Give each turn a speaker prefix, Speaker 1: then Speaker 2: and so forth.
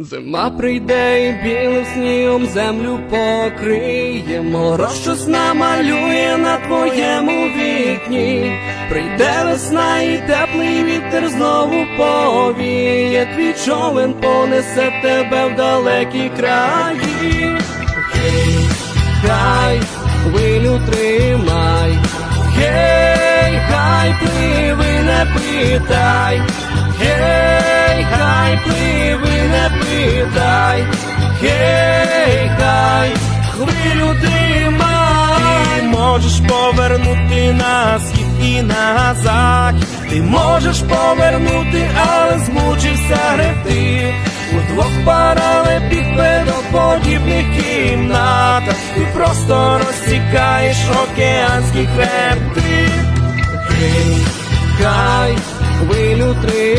Speaker 1: Зима прийде і білим снігом землю покриє, мороз щось намалює на твоєму вікні. Прийде весна і теплий вітер знову повіє, твій човен понесе тебе в далекі краї. Гей, хай хвилю тримай, гей, хай пливи, не питай, пливи, не питай, гей, хай хвилю тримай.
Speaker 2: Ти можеш повернути на схід і на захід. Ти можеш повернути, але змучився гребти. Удвох паралепіпедах подібних кімнатах. Ти просто розтікаєш океанські хребти.
Speaker 1: Гей, хай хвилю хай